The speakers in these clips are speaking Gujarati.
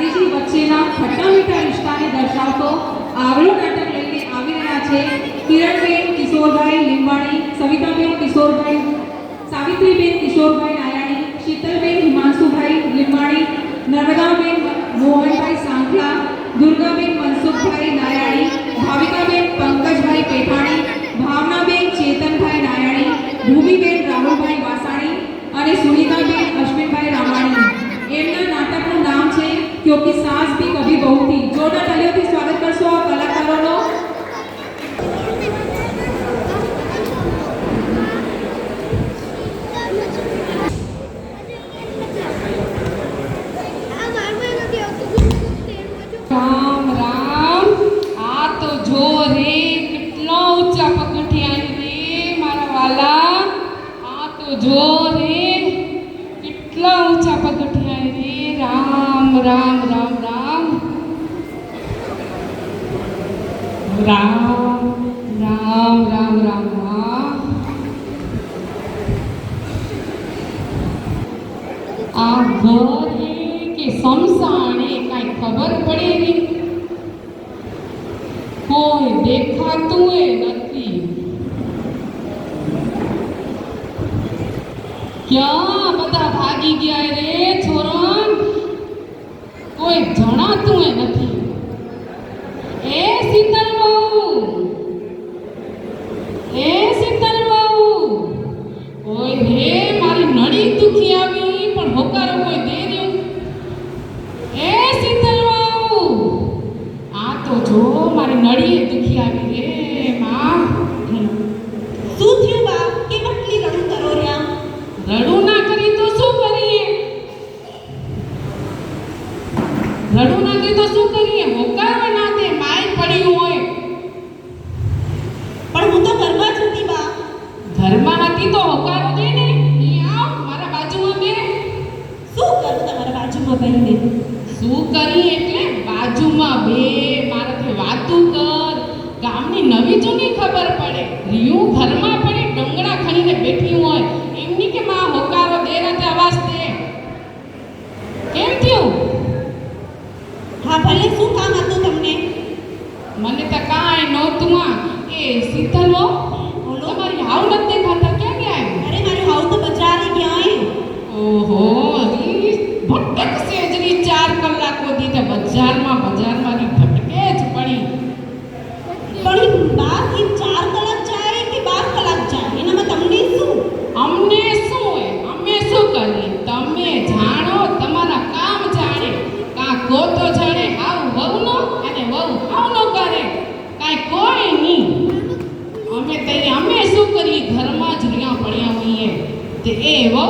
ગાંધીજી વચ્ચેના ખટ્ટા મીઠા રિશ્તાને દર્શાવતો આવલો નાટક લઈને આવી રહ્યા છે. કિરણબેન કિશોરભાઈ લીંબાણી, સવિતાબેન કિશોરભાઈ, સાવિત્રીબેન કિશોરભાઈ નારાયણી શીતલબેન હિમાંશુભાઈ લીંબાણી, નર્મદાબેન મોહનભાઈ સાંખલા, દુર્ગાબેન મનસુખભાઈ નારાયણી ભાવિકાબેન પંકજભાઈ પેઠાણી, ભાવનાબેન ચેતનભાઈ નારાયણી ભૂમિબેન રાહુલભાઈ વાસાણી અને સુનિતાબેન અશ્વિનભાઈ રામાણી. એમના નાટકનું નામ છે क्योंकि सास भी कभी बहू थी જોરદાર તાળીઓથી સ્વાગત કરશો આ કલાકારોનો જો राम राम राम। राम राम राम राम आप बोल के समझाने का खबर पड़ेगी। कोई देखा तू है नहीं क्या बता भागी गया है रे? sin talbo, એ વહુ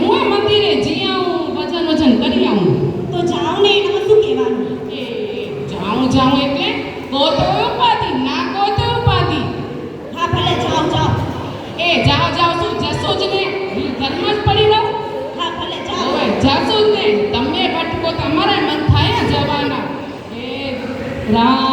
હું એ મંદિરે જી આવું ભજન વજન કરી આવું. તો જાઉં ને એનામાં શું કહેવાનું? એ જાઉં જાઉં એટલે ગોતો ઉપાધિ ના કો તો ઉપાધિ. હા ભલે જાઉં જાઉં. એ જાઉં જાઉં શું જસો જ ને? ઘરમાં જ પડી રહું? હા ભલે જાઉં. હવે જસો જ ને? તમે ભટકો તમારા મન થાય જવાના. એ રામ.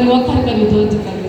ఒకరిని ఒకరు కలుగుతూ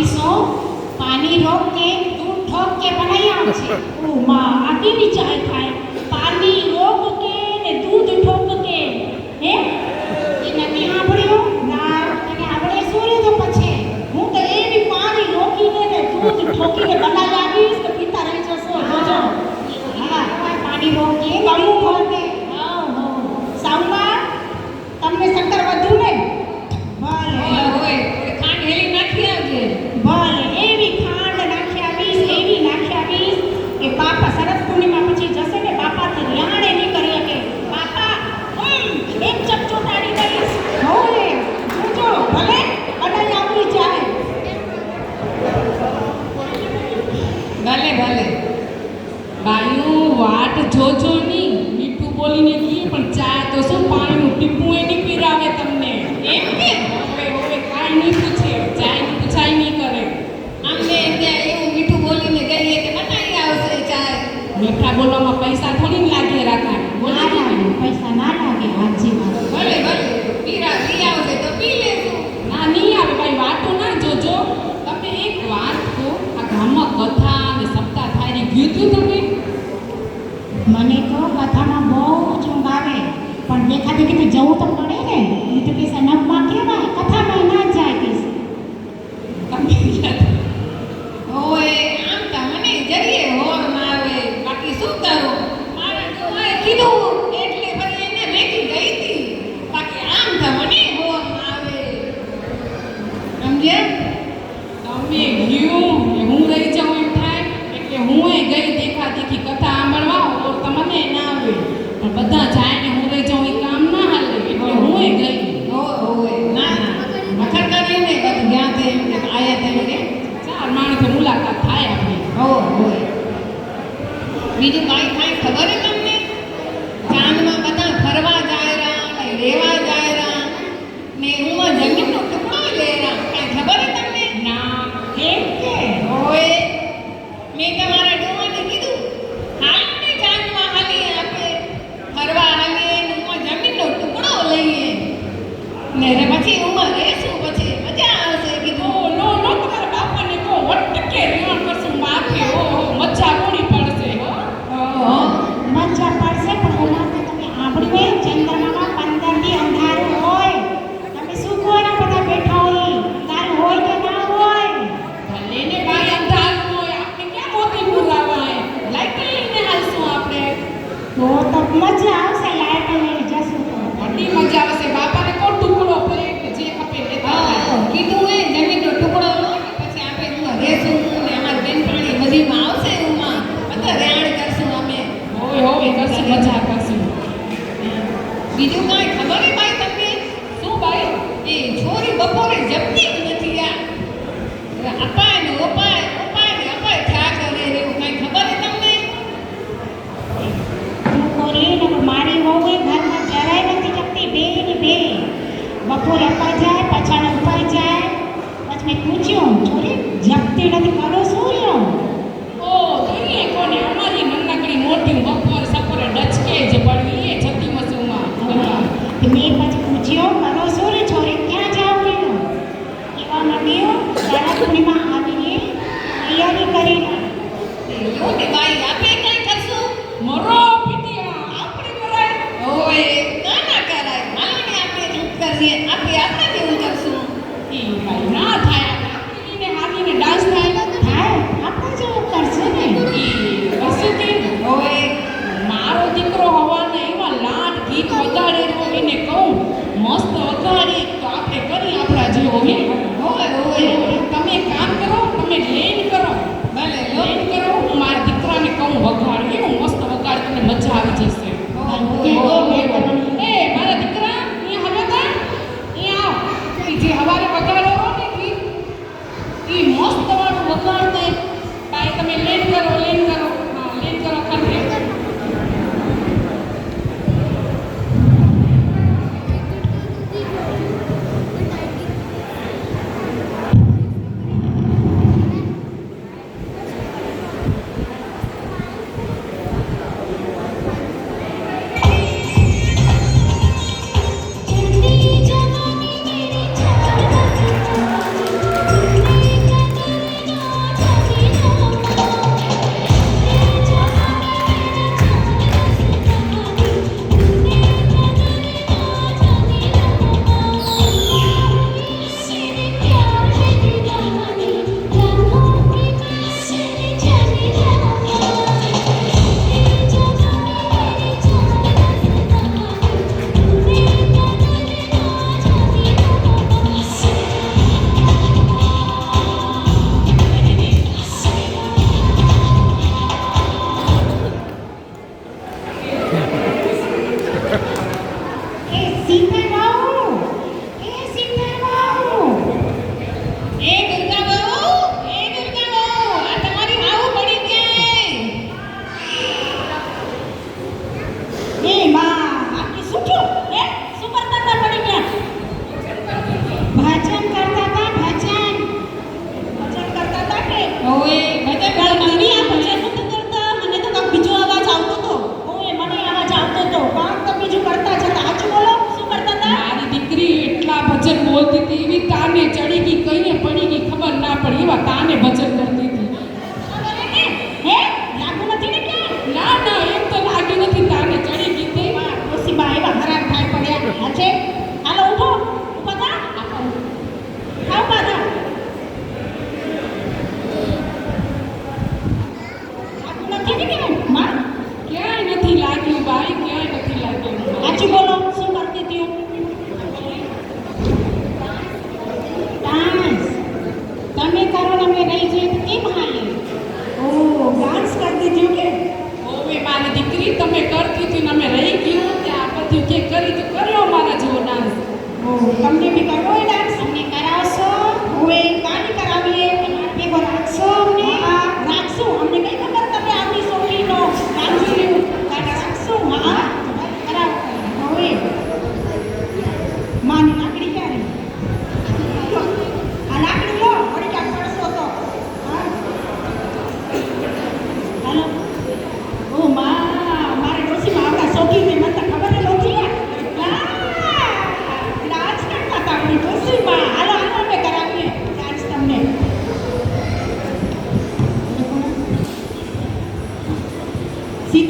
પીશો પાણી રોક કે દૂધ ઠોક કે બનાવી આમ છે. ઓ માં આ કેવી ચાય થાય. પાણી રોક કે ને દૂધ ઠોક કે હે? એને નથી સાંભળ્યો? ના તને આવડે શું તો પછી? હું તો એની પાણી રોકીને ને દૂધ ઠોકીને બનાવી ચા તો જોજો નહીં મીઠું બોલીને પીએ પણ ચા તો શું પાણીનું ટીપું એ નહીં પીરાવે તમને? એમ કે? હવે હવે કાંઈ નહીં પૂછે ચાય પૂછાય નહીં કરે. આમ કે એવું મીઠું બોલીને કહીએ કે બનાવી આવશે ચા મીઠા બોલવામાં તો કીધું જવું તો પડે ને. તો કે સનમમાં કહેવાય કરીને કહું મસ્ત વઘારી તો આપણે કરી આપણા જેવો હે હોય હોય તમે કામ કરો તમે લેન કરો ભલે લેન કરો હું મારા દીકરાને કહું વઘાર એવું મસ્ત વઘાર તમને મજા આવી જશે એ મારા દીકરા અહીંયા હવે તા અહીંયા આવ જે હવારે વઘારો ને એ મસ્ત વાળું વઘાર થાય ભાઈ તમે લેન કરો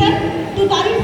minister to Tarun